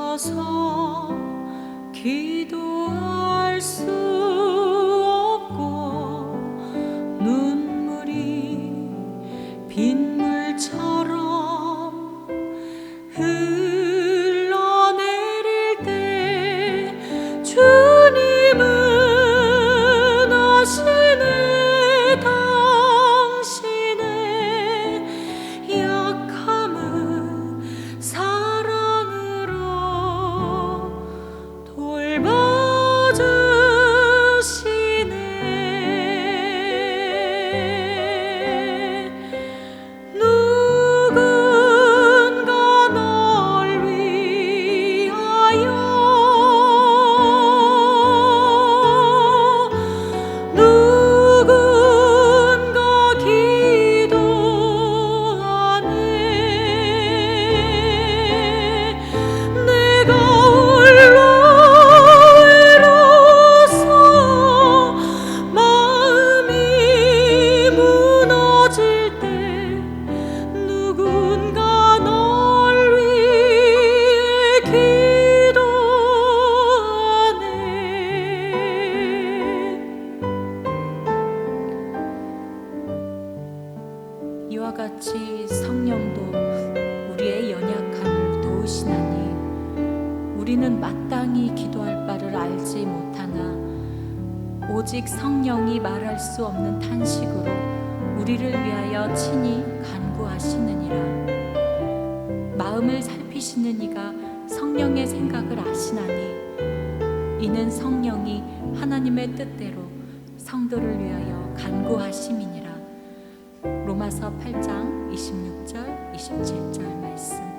서서 기도할 수 없고 눈물이 빗 이와 같이 성령도 우리의 연약함을 도우시나니 우리는 마땅히 기도할 바를 알지 못하나 오직 성령이 말할 수 없는 탄식으로 우리를 위하여 친히 간구하시느니라. 마음을 살피시는 이가 성령의 생각을 아시나니 이는 성령이 하나님의 뜻대로 성도를 위하여 간구하심이니라 로마서 8장 26절 27절 말씀